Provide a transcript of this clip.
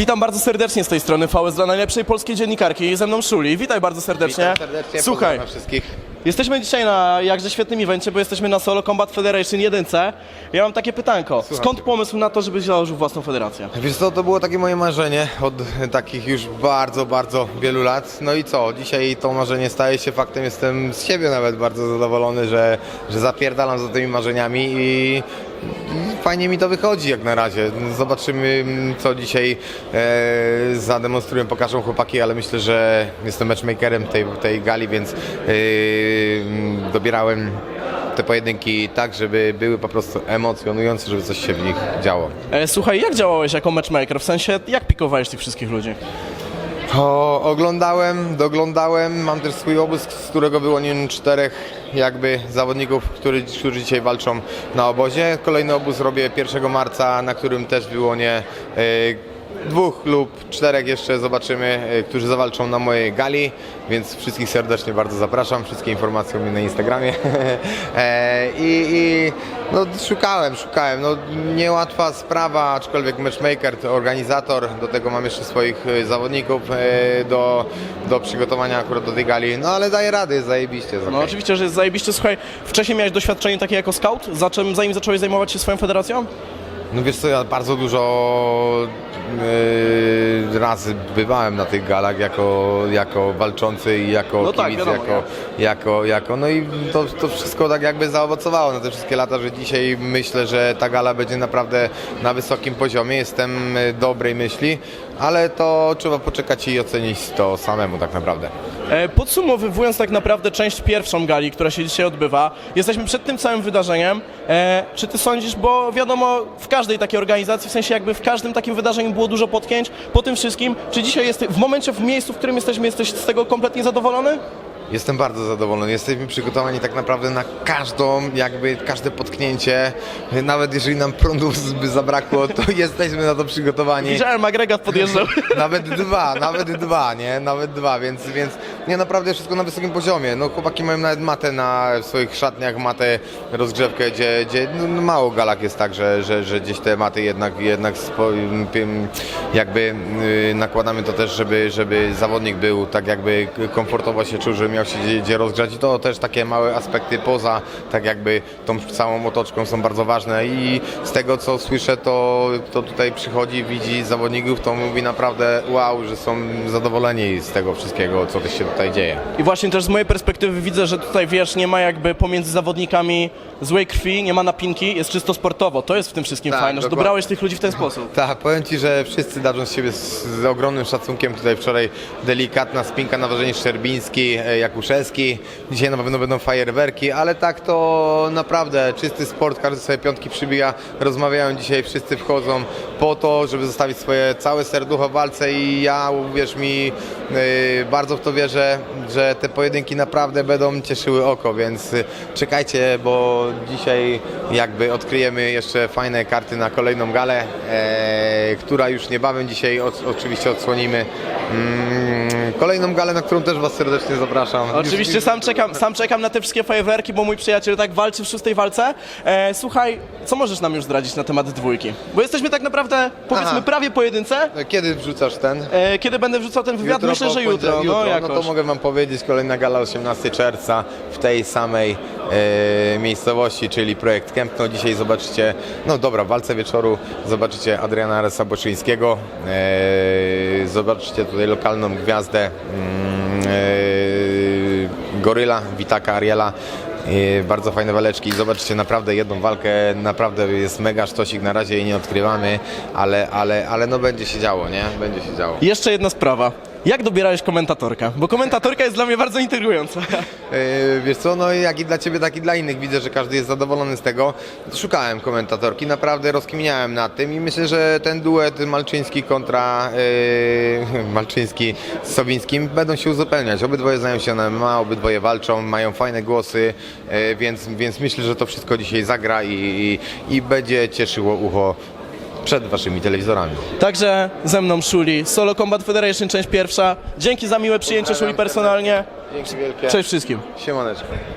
Witam bardzo serdecznie z tej strony VS dla najlepszej polskiej dziennikarki ze mną Szuli. Witaj bardzo serdecznie. Witam serdecznie, Słuchaj, pozdrawiam wszystkich. Jesteśmy dzisiaj na jakże świetnym evencie, bo jesteśmy na Solo Combat Federation 1. Ja mam takie pytanko. Skąd pomysł na to, żebyś założył własną federację? Wiesz co, to było takie moje marzenie od takich już bardzo, bardzo wielu lat. No i co, dzisiaj to marzenie staje się faktem. Jestem z siebie nawet bardzo zadowolony, że, że zapierdalam za tymi marzeniami i fajnie mi to wychodzi jak na razie. Zobaczymy, co dzisiaj e, zademonstrują, pokażą chłopaki, ale myślę, że jestem matchmakerem tej, tej gali, więc e, dobierałem te pojedynki tak, żeby były po prostu emocjonujące, żeby coś się w nich działo. E, słuchaj, jak działałeś jako matchmaker? W sensie, jak pikowałeś tych wszystkich ludzi? O, oglądałem, doglądałem, mam też swój obóz, z którego wyłoniłem czterech jakby zawodników, który, którzy dzisiaj walczą na obozie. Kolejny obóz robię 1 marca, na którym też wyłonię e, dwóch lub czterech jeszcze zobaczymy, e, którzy zawalczą na mojej gali, więc wszystkich serdecznie bardzo zapraszam, wszystkie informacje u mnie na Instagramie. e, I i no, szukałem, szukałem, no niełatwa sprawa, aczkolwiek matchmaker, to organizator, do tego mam jeszcze swoich e, zawodników do, do przygotowania akurat do tej gali, no ale daję rady, jest zajebiście. Jest No okej. oczywiście, że jest zajebiście. Słuchaj, wcześniej miałeś doświadczenie takie jako scout, za czym, zanim zacząłeś zajmować się swoją federacją? No wiesz co, ja bardzo dużo yy, razy bywałem na tych galach jako, jako walczący i jako No tak, kibic, wiadomo, jako, jako, jako, no i to, to wszystko tak jakby zaowocowało na te wszystkie lata, że dzisiaj myślę, że ta gala będzie naprawdę na wysokim poziomie, jestem y, dobrej myśli, ale to trzeba poczekać i ocenić to samemu tak naprawdę. E, Podsumowując tak naprawdę część pierwszą gali, która się dzisiaj odbywa, jesteśmy przed tym całym wydarzeniem. E, czy ty sądzisz, bo wiadomo, w każdej takiej organizacji, w sensie jakby w każdym takim wydarzeniu było dużo potknięć, po tym wszystkim, czy dzisiaj jest, w momencie, w miejscu, w którym jesteśmy, jesteś z tego kompletnie zadowolony? Jestem bardzo zadowolony. Jesteśmy przygotowani tak naprawdę na każdą, jakby każde potknięcie. Nawet jeżeli nam prądu by zabrakło, to jesteśmy na to przygotowani. Widziałem, agregat podjeżdżał. Nawet dwa, nawet dwa, nie? Nawet dwa, więc, więc nie naprawdę wszystko na wysokim poziomie. No chłopaki mają nawet matę na swoich szatniach, matę rozgrzewkę, gdzie, gdzie no, no mało galak jest tak, że, że, że gdzieś te maty jednak, jednak spo, jakby y, nakładamy to też, żeby, żeby zawodnik był tak jakby komfortowo się czuł, żeby miał się gdzie, gdzie rozgrzać i to też takie małe aspekty poza tak jakby tą całą otoczką są bardzo ważne i z tego co słyszę to, to tutaj przychodzi, widzi zawodników, to mówi naprawdę wow, że są zadowoleni z tego wszystkiego, co się tutaj dzieje. I właśnie też z mojej perspektywy widzę, że tutaj wiesz, nie ma jakby pomiędzy zawodnikami złej krwi, nie ma napinki, jest czysto sportowo. To jest w tym wszystkim Tak, fajne, że dokładnie. dobrałeś tych ludzi w ten sposób. Tak, powiem Ci, że wszyscy darzą z siebie z, z ogromnym szacunkiem. Tutaj wczoraj delikatna spinka na ważenie Szczerbiński, e, Jakuszewski. Dzisiaj na pewno będą fajerwerki, ale tak to naprawdę czysty sport, każdy sobie piątki przybija. Rozmawiają dzisiaj, wszyscy wchodzą po to, żeby zostawić swoje całe serducho w walce i ja, uwierz mi, e, bardzo w to wierzę, że te pojedynki naprawdę będą cieszyły oko, więc e, czekajcie, bo dzisiaj jakby odkryjemy jeszcze fajne karty na kolejną galę, e, która już niebawem dzisiaj od, oczywiście odsłonimy. Mm, kolejną galę, na którą też Was serdecznie zapraszam. Oczywiście Już- sam czekam, sam czekam na te wszystkie fajerwerki, bo mój przyjaciel tak walczy w szóstej walce. E, słuchaj, co możesz nam już zdradzić na temat dwójki? Bo jesteśmy tak naprawdę, powiedzmy, Aha. prawie po jedynce. Kiedy wrzucasz ten? E, kiedy będę wrzucał ten wywiad? Myślę, po że jutro. poniedziałek- No, No jakoś. to mogę Wam powiedzieć, kolejna gala 18 czerwca w tej samej e, miejscowości, czyli projekt Kępno. Dzisiaj zobaczycie, no dobra, w walce wieczoru zobaczycie Adriana Rysa-Boczyńskiego, e, zobaczycie tutaj lokalną gwiazdę mm, e, Goryla, Witaka Ariela. E, Bardzo fajne waleczki. Zobaczcie naprawdę jedną walkę. Naprawdę jest mega sztosik. Na razie jej nie odkrywamy, ale, ale, ale no będzie się działo, nie? Będzie się działo. Jeszcze jedna sprawa. Jak dobierałeś komentatorkę? Bo komentatorka jest dla mnie bardzo intrygująca. Yy, wiesz co, no jak i dla Ciebie, tak i dla innych widzę, że każdy jest zadowolony z tego. Szukałem komentatorki, naprawdę rozkminiałem nad tym i myślę, że ten duet Malczyński kontra yy, Malczyński z Sowińskim będą się uzupełniać. Obydwoje znają się na MMA, obydwoje walczą, mają fajne głosy, yy, więc, więc myślę, że to wszystko dzisiaj zagra i, i, i będzie cieszyło ucho przed Waszymi telewizorami. Także ze mną Szuli, Solo Combat Federation, część pierwsza. Dzięki za miłe przyjęcie Szuli personalnie. Dzięki wielkie. Cześć wszystkim. Siemaneczko.